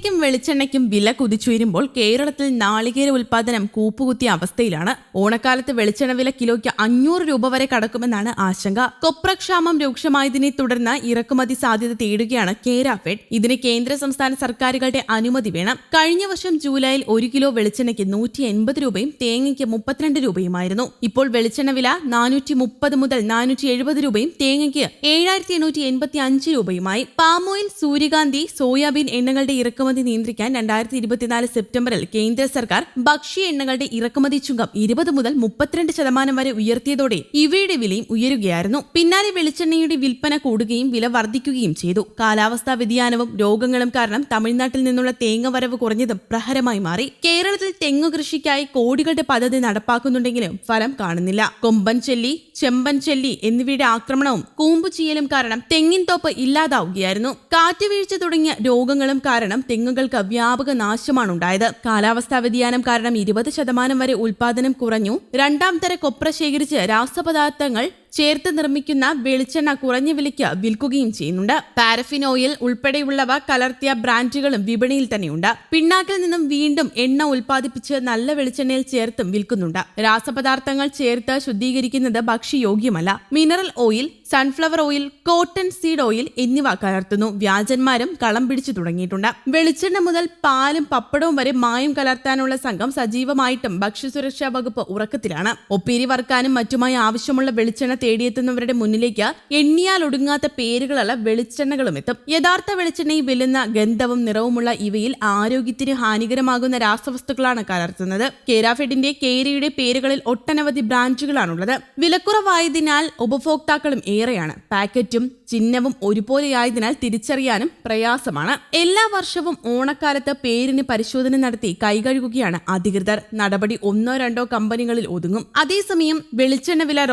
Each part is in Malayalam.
തേങ്ങയ്ക്കും വെളിച്ചെണ്ണയ്ക്കും വില കുതിച്ചുയരുമ്പോൾ കേരളത്തിൽ നാളികേര ഉൽപാദനം കൂപ്പുകുത്തിയ അവസ്ഥയിലാണ്. ഓണക്കാലത്ത് വെളിച്ചെണ്ണ വില കിലോയ്ക്ക് അഞ്ഞൂറ് രൂപ വരെ കടക്കുമെന്നാണ് ആശങ്ക. കൊപ്രക്ഷാമം രൂക്ഷമായതിനെ തുടർന്ന് ഇറക്കുമതി സാധ്യത തേടുകയാണ് കേരാഫെഡ് ഇതിന് കേന്ദ്ര സംസ്ഥാന സർക്കാരുകളുടെ അനുമതി വേണം. കഴിഞ്ഞ വർഷം ജൂലൈയിൽ ഒരു കിലോ വെളിച്ചെണ്ണയ്ക്ക് നൂറ്റി എൺപത് രൂപയും തേങ്ങയ്ക്ക് മുപ്പത്തിരണ്ട് രൂപയുമായിരുന്നു. ഇപ്പോൾ വെളിച്ചെണ്ണ വില നാനൂറ്റി മുപ്പത് മുതൽ നാനൂറ്റി എഴുപത് രൂപയും തേങ്ങയ്ക്ക് ഏഴായിരത്തി എണ്ണൂറ്റി എൺപത്തി അഞ്ച് രൂപയുമായി. പാമോയിൽ സൂര്യകാന്തി സോയാബീൻ എണ്ണകളുടെ ഇറക്കുമതി നിയന്ത്രിക്കാൻ രണ്ടായിരത്തി ഇരുപത്തിനാല് സെപ്റ്റംബറിൽ കേന്ദ്ര സർക്കാർ ഭക്ഷ്യ എണ്ണകളുടെ ഇറക്കുമതി ചുങ്കം ഇരുപത് മുതൽ മുപ്പത്തിരണ്ട് ശതമാനം വരെ ഉയർത്തിയതോടെ ഇവയുടെ വിലയും ഉയരുകയായിരുന്നു. പിന്നാലെ വെളിച്ചെണ്ണയുടെ വിൽപ്പന കൂടുകയും വില വർദ്ധിക്കുകയും ചെയ്തു. കാലാവസ്ഥാ വ്യതിയാനവും രോഗങ്ങളും കാരണം തമിഴ്നാട്ടിൽ നിന്നുള്ള തേങ്ങ വരവ് കുറഞ്ഞതും പ്രഹരമായി മാറി. കേരളത്തിൽ തെങ്ങു കൃഷിക്കായി കോടികളുടെ പദ്ധതി നടപ്പാക്കുന്നുണ്ടെങ്കിലും ഫലം കാണുന്നില്ല. കൊമ്പൻ ചെല്ലി ചെമ്പൻ ചെല്ലി എന്നിവയുടെ ആക്രമണവും കൂമ്പുചീയലും കാരണം തെങ്ങിൻ തോപ്പ് ഇല്ലാതാവുകയായിരുന്നു. കാറ്റുവീഴ്ച തുടങ്ങിയ രോഗങ്ങളും കാരണം തെങ്ങുകൾക്ക് വ്യാപക നാശമാണ് ഉണ്ടായത് കാലാവസ്ഥാ വ്യതിയാനം കാരണം ഇരുപത് ശതമാനം വരെ ഉൽപാദനം കുറഞ്ഞു. രണ്ടാം തര കൊപ്ര ശേഖരിച്ച് രാസപദാർത്ഥങ്ങൾ ചേർത്ത് നിർമ്മിക്കുന്ന വെളിച്ചെണ്ണ കുറഞ്ഞ വിലയ്ക്ക് വിൽക്കുകയും ചെയ്യുന്നുണ്ട്. പാരഫിൻ ഓയിൽ ഉൾപ്പെടെയുള്ളവ കലർത്തിയ ബ്രാൻഡുകളും വിപണിയിൽ തന്നെയുണ്ട്. പിണ്ണാക്കിൽ നിന്നും വീണ്ടും എണ്ണ ഉൽപ്പാദിപ്പിച്ച് നല്ല വെളിച്ചെണ്ണയിൽ ചേർത്തും വിൽക്കുന്നുണ്ട്. രാസപദാർത്ഥങ്ങൾ ചേർത്ത് ശുദ്ധീകരിക്കുന്നത് ഭക്ഷ്യയോഗ്യമല്ല. Mineral oil sunflower oil cotton seed oil എന്നിവ കലർത്തുന്നു. വ്യാജന്മാരും കളം പിടിച്ചു തുടങ്ങിയിട്ടുണ്ട്. വെളിച്ചെണ്ണ മുതൽ പാലും പപ്പടവും വരെ മായം കലർത്താനുള്ള സംഘം സജീവമായിട്ടും ഭക്ഷ്യസുരക്ഷാ വകുപ്പ് ഉറക്കത്തിലാണ്. ഒപ്പേരി വറുക്കാനും മറ്റുമായി ആവശ്യമുള്ള വെളിച്ചെണ്ണ തേടിയെത്തുന്നവരുടെ മുന്നിലേക്ക് എണ്ണിയാൽ ഒടുങ്ങാത്ത പേരുകളുള്ള വെളിച്ചെണ്ണകളും എത്തും. യഥാർത്ഥ വെളിച്ചെണ്ണയിൽ വെല്ലുന്ന ഗന്ധവും നിറവുമുള്ള ഇവയിൽ ആരോഗ്യത്തിന് ഹാനികരമാകുന്ന രാസവസ്തുക്കളാണ് കലർത്തുന്നത്. കേരാഫെഡിന്റെ കേരയുടെ പേരുകളിൽ ഒട്ടനവധി ബ്രാഞ്ചുകളാണുള്ളത്. വിലക്കുറവായതിനാൽ ഉപഭോക്താക്കളും ഏറെയാണ്. പാക്കറ്റും ചിഹ്നവും ഒരുപോലെയായതിനാൽ തിരിച്ചറിയാനും പ്രയാസമാണ്. എല്ലാ വർഷവും ഓണക്കാലത്ത് പേരിന് പരിശോധന നടത്തി കൈകഴുകുകയാണ് അധികൃതർ. നടപടി ഒന്നോ രണ്ടോ കമ്പനികളിൽ ഒതുങ്ങും. അതേസമയം വെളിച്ചെണ്ണ വില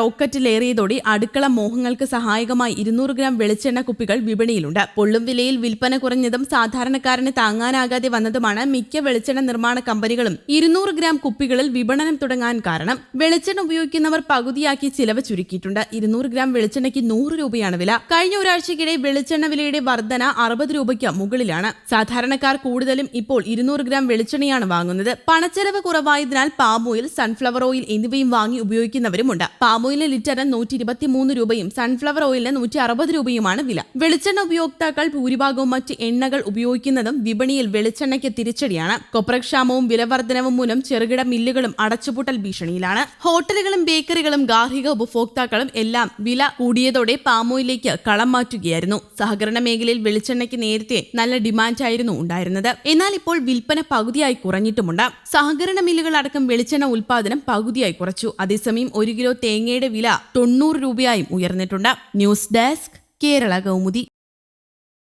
റോക്കറ്റിലേറിയതോടെ അടുക്കള മോഹങ്ങൾക്ക് സഹായകമായി ഇരുന്നൂറ് ഗ്രാം വെളിച്ചെണ്ണ കുപ്പികൾ വിപണിയിലുണ്ട്. പൊള്ളും വിലയിൽ വിൽപ്പന കുറഞ്ഞതും സാധാരണക്കാരന് താങ്ങാനാകാതെ വന്നതുമാണ് മിക്ക വെളിച്ചെണ്ണ നിർമ്മാണ കമ്പനികളും ഇരുന്നൂറ് ഗ്രാം കുപ്പികളിൽ വിപണനം തുടങ്ങാൻ കാരണം. വെളിച്ചെണ്ണ ഉപയോഗിക്കുന്നവർ പകുതിയാക്കി ചിലവ് ചുരുക്കിയിട്ടുണ്ട്. ഇരുന്നൂറ് ഗ്രാം വെളിച്ചെണ്ണയ്ക്ക് നൂറ് രൂപയാണ് വില. കഴിഞ്ഞ ഒരാഴ്ചക്കിടെ വെളിച്ചെണ്ണ വിലയുടെ വർധന അറുപത് രൂപയ്ക്ക് മുകളിലാണ്. സാധാരണക്കാർ കൂടുതലും ഇപ്പോൾ ഇരുന്നൂറ് ഗ്രാം വെളിച്ചെണ്ണയാണ് വാങ്ങുന്നത്. പണച്ചെലവ് കുറവായതിനാൽ പാം ഓയിൽ സൺഫ്ലവർ ഓയിൽ എന്നിവയും വാങ്ങി ഉപയോഗിക്കുന്നവരുമുണ്ട്. പാം ഓയിലിന് ലിറ്ററിന് നൂറ്റി ഇരുപത്തിമൂന്ന് രൂപയും സൺഫ്ലവർ ഓയിലിന് നൂറ്റി അറുപത് രൂപയുമാണ് വില. വെളിച്ചെണ്ണ ഉപയോക്താക്കൾ ഭൂരിഭാഗവും മറ്റ് എണ്ണകൾ ഉപയോഗിക്കുന്നതും വിപണിയിൽ വെളിച്ചെണ്ണയ്ക്ക് തിരിച്ചടിയാണ്. കൊപ്രക്ഷാമവും വിലവർദ്ധനവും മൂലം ചെറുകിട മില്ലുകളും അടച്ചുപൂട്ടൽ ഭീഷണിയിലാണ്. ഹോട്ടലുകളും ബേക്കറികളും ഗാർഹിക ഉപഭോക്താക്കളും എല്ലാം വില കൂടിയതോടെ പാമോയിലേക്ക് കളം മാറ്റുകയായിരുന്നു. സഹകരണ മേഖലയിൽ വെളിച്ചെണ്ണയ്ക്ക് നേരത്തെ നല്ല ഡിമാൻഡായിരുന്നു ഉണ്ടായിരുന്നത്. എന്നാൽ ഇപ്പോൾ വിൽപ്പന പകുതിയായി കുറഞ്ഞിട്ടുമുണ്ട്. സഹകരണ മില്ലുകൾ അടക്കം വെളിച്ചെണ്ണ ഉൽപാദനം പകുതിയായി കുറച്ചു. അതേസമയം ഒരു കിലോ തേങ്ങയുടെ വില തൊണ്ണൂറ് രൂപയായും ഉയർന്നിട്ടുണ്ട്. News desk Kerala Kaumudi.